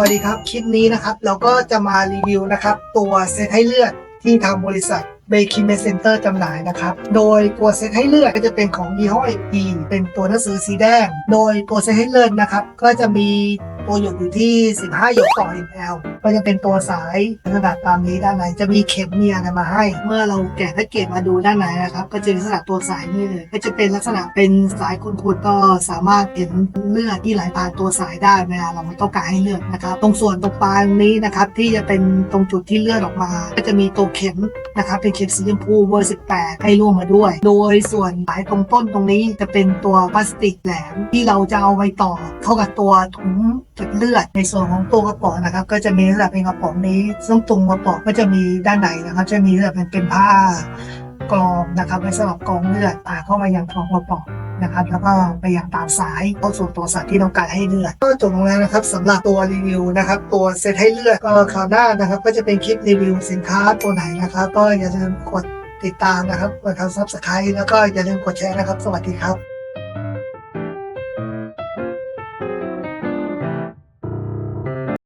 สวัสดีครับ คลิปนี้นะครับ เราก็จะมารีวิวนะครับ ตัวเซตให้เลือดที่ทางบริษัทเบคิมเมเซ็นเตอร์จำหน่ายนะครับ โดยตัวเซตให้เลือดก็จะเป็นของยี่ห้อเอเป็นตัวหนังสือสีแดง โดยตัวเซตให้เลือดนะครับ ก็จะมี ตัวหยดอยู่ที่ 15 หยดต่อ ml ก็จะเป็นตัวสายขนาดตามนี้ด้านในจะมีเข็มมีอะไรมาให้ เมื่อเราแกะแพ็กเกจมาดูด้านในนะครับ ก็จะเป็นลักษณะตัวสายนี่เลย ก็จะเป็นลักษณะเป็นสายคุณคุดก็สามารถเห็นเลือดที่ไหลผ่านตัวสายได้เวลาเราไม่ต้องการให้เลือดนะครับ ตรงส่วนตรงปลายนี้นะครับที่จะเป็นตรงจุดที่เลือดออกมา ก็จะมีตัวเข็มนะครับเป็นเข็มสีชมพูเบอร์ 18 ให้ร่วมมาด้วย โดยส่วนสายตรงต้นตรงนี้จะเป็นตัวพลาสติกแหลมที่เราจะเอาไว้ต่อเข้ากับตัวถุงเก็บเลือด ในส่วนของตัวกระป๋องนะครับ ก็จะมีลักษณะเป็นกระป๋องนี้ ซึ่งตรงกระป๋องก็จะมีด้านในนะครับ จะมีลักษณะเป็นเป็นผ้ากรองนะครับไว้สำหรับกรองเลือดผ่าเข้ามายังท้องกระป๋องนะครับแล้วก็ไปยังตามสายเข้าสู่ตัวสัตว์ที่ต้องการให้เลือดก็จบลงแล้วนะครับสำหรับตัวรีวิวนะครับตัวเซตให้เลือดก็คราวหน้านะครับ ก็จะเป็นคลิปรีวิวสินค้าตัวไหนนะครับ ก็อย่าลืมกดติดตามนะครับกดคำซับสไครต์แล้วก็อย่าลืมกดแชร์นะครับ สวัสดีครับ